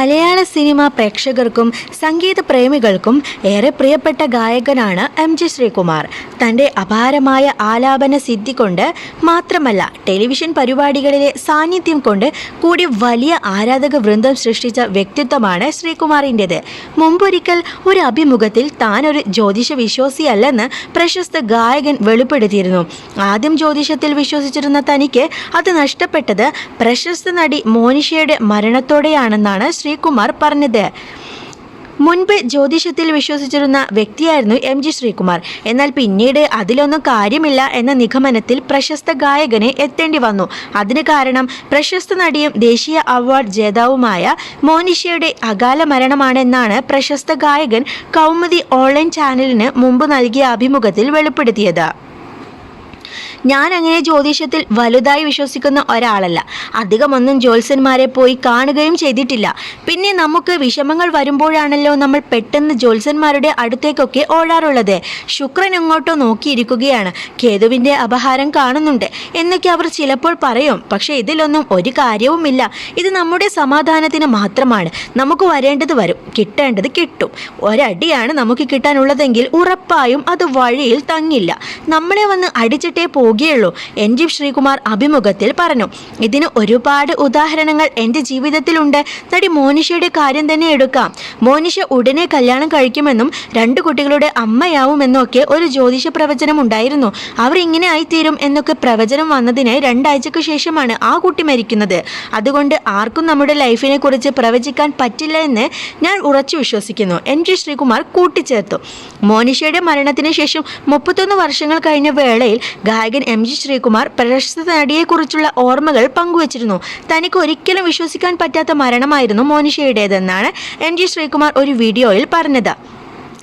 മലയാള cinema പ്രേക്ഷകർക്കും സംഗീത പ്രേമികൾക്കും ഏറെ പ്രിയപ്പെട്ട ഗായകനാണ് എം ജി ശ്രീകുമാർ. തന്റെ അപാരമായ ആലാപന സിദ്ധി കൊണ്ട് മാത്രമല്ല ടെലിവിഷൻ പരിപാടികളിലെ സാന്നിധ്യം കൊണ്ട് കൂടി വലിയ ആരാധക വൃന്ദം സൃഷ്ടിച്ച വ്യക്തിത്വമാണ് ശ്രീകുമാറിന്റെത്. മുമ്പൊരിക്കൽ ഒരു അഭിമുഖത്തിൽ താൻ ഒരു ജ്യോതിഷ വിശ്വാസിയല്ലെന്ന് പ്രശസ്ത ഗായകൻ വെളിപ്പെടുത്തിയിരുന്നു. ആദ്യം ജ്യോതിഷത്തിൽ വിശ്വസിച്ചിരുന്ന തനിക്ക് അത് നഷ്ടപ്പെട്ടത് പ്രശസ്ത നടി മോനിഷയുടെ മരണത്തോടെയാണെന്നാണ് ശ്രീകുമാർ പറഞ്ഞത്. മുൻപ് ജ്യോതിഷത്തിൽ വിശ്വസിച്ചിരുന്ന വ്യക്തിയായിരുന്നു എം ജി ശ്രീകുമാർ. എന്നാൽ പിന്നീട് അതിലൊന്നും കാര്യമില്ല എന്ന നിഗമനത്തിൽ പ്രശസ്ത ഗായകന് എത്തേണ്ടി വന്നു. അതിന് കാരണം പ്രശസ്ത നടിയും ദേശീയ അവാർഡ് ജേതാവുമായ മോനിഷയുടെ അകാല മരണമാണെന്നാണ് പ്രശസ്ത ഗായകൻ കൗമുദി ഓൺലൈൻ ചാനലിന് മുമ്പ് നൽകിയ അഭിമുഖത്തിൽ വെളിപ്പെടുത്തിയത്. ഞാൻ അങ്ങനെ ജ്യോതിഷത്തിൽ വലുതായി വിശ്വസിക്കുന്ന ഒരാളല്ല. അധികമൊന്നും ജ്യോത്സ്യന്മാരെ പോയി കാണുകയും ചെയ്തിട്ടില്ല. പിന്നെ നമുക്ക് വിഷമങ്ങൾ വരുമ്പോഴാണല്ലോ നമ്മൾ പെട്ടെന്ന് ജ്യോത്സ്യന്മാരുടെ അടുത്തേക്കൊക്കെ ഓടാറുള്ളത്. ശുക്രൻ എങ്ങോട്ടോ നോക്കിയിരിക്കുകയാണ്. കേതുവിന്റെ അപഹാരം കാണുന്നുണ്ട്. എന്നൊക്കെ അവർ ചിലപ്പോൾ പറയും. പക്ഷേ ഇതിലൊന്നും ഒരു കാര്യവുമില്ല. ഇത് നമ്മുടെ സമാധാനത്തിന് മാത്രമാണ്. നമുക്ക് വരേണ്ടത് വരും. കിട്ടേണ്ടത് കിട്ടും. ഒരടിയാണ് നമുക്ക് കിട്ടാനുള്ളതെങ്കിൽ ഉറപ്പായും അത് വഴിയിൽ തങ്ങില്ല. നമ്മളെ വന്ന് അടിച്ചിട്ടേ പോകുകയുള്ളൂ. എൻ ജി ശ്രീകുമാർ അഭിമുഖത്തിൽ പറഞ്ഞു. ഇതിന് ഒരുപാട് ഉദാഹരണങ്ങൾ എന്റെ ജീവിതത്തിലുണ്ട്. നടി മോനിഷയുടെ കാര്യം തന്നെ എടുക്കാം. മോനിഷ ഉടനെ കല്യാണം കഴിക്കുമെന്നും രണ്ട് കുട്ടികളുടെ അമ്മയാവുമെന്നും ഒക്കെ ഒരു ജ്യോതിഷ പ്രവചനം ഉണ്ടായിരുന്നു. അവർ ഇങ്ങനെ ആയിത്തീരും എന്നൊക്കെ പ്രവചനം വന്നതിന് രണ്ടാഴ്ചക്ക് ശേഷമാണ് ആ കുട്ടി മരിക്കുന്നത്. അതുകൊണ്ട് ആർക്കും നമ്മുടെ ലൈഫിനെ കുറിച്ച് പ്രവചിക്കാൻ പറ്റില്ല എന്ന് ഞാൻ ഉറച്ചു വിശ്വസിക്കുന്നു. എൻ ജി ശ്രീകുമാർ കൂട്ടിച്ചേർത്തു. മോനിഷയുടെ മരണത്തിന് ശേഷം മുപ്പത്തൊന്ന് വർഷങ്ങൾ കഴിഞ്ഞ വേളയിൽ ഗായകൻ എം ജി ശ്രീകുമാർ പ്രശസ്ത നടിയെക്കുറിച്ചുള്ള ഓർമ്മകൾ പങ്കുവച്ചിരുന്നു. തനിക്ക് ഒരിക്കലും വിശ്വസിക്കാൻ പറ്റാത്ത മരണമായിരുന്നു മോനിഷയുടേതെന്നാണ് എം ജി ശ്രീകുമാർ ഒരു വീഡിയോയിൽ പറഞ്ഞത്.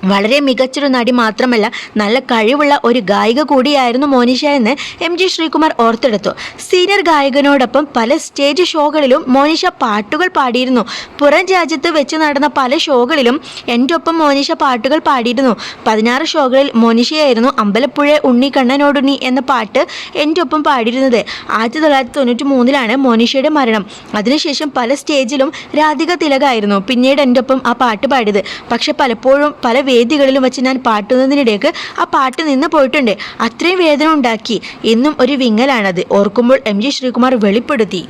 വളരെ മികച്ചൊരു നടി മാത്രമല്ല നല്ല കഴിവുള്ള ഒരു ഗായിക കൂടിയായിരുന്നു മോനിഷ എന്ന് എം ജി ശ്രീകുമാർ ഓർത്തെടുത്തു. സീനിയർ ഗായകനോടൊപ്പം പല സ്റ്റേജ് ഷോകളിലും മോനിഷ പാട്ടുകൾ പാടിയിരുന്നു. പുറം രാജ്യത്ത് വെച്ച് നടന്ന പല ഷോകളിലും എന്റെ ഒപ്പം മോനിഷ പാട്ടുകൾ പാടിയിരുന്നു. പതിനാറ് ഷോകളിൽ മോനിഷയായിരുന്നു അമ്പലപ്പുഴ ഉണ്ണിക്കണ്ണനോടുണ്ണി എന്ന പാട്ട് എന്റെ ഒപ്പം പാടിയിരുന്നത്. ആയിരത്തി തൊള്ളായിരത്തി തൊണ്ണൂറ്റി മൂന്നിലാണ് മോനിഷയുടെ മരണം. അതിനുശേഷം പല സ്റ്റേജിലും രാധിക തിലകായിരുന്നു പിന്നീട് എന്റെ ഒപ്പം ആ പാട്ട് പാടിയത്. പക്ഷെ പലപ്പോഴും പല വേദികളിലും വെച്ച് ഞാൻ പാട്ടുന്നതിനിടയ്ക്ക് ആ പാട്ട് നിന്ന് പോയിട്ടുണ്ട്. അത്രയും വേദന ഉണ്ടാക്കി. ഇന്നും ഒരു വിങ്ങലാണത്. ഓർക്കുമ്പോൾ എം ജി ശ്രീകുമാർ വെളിപ്പെടുത്തി.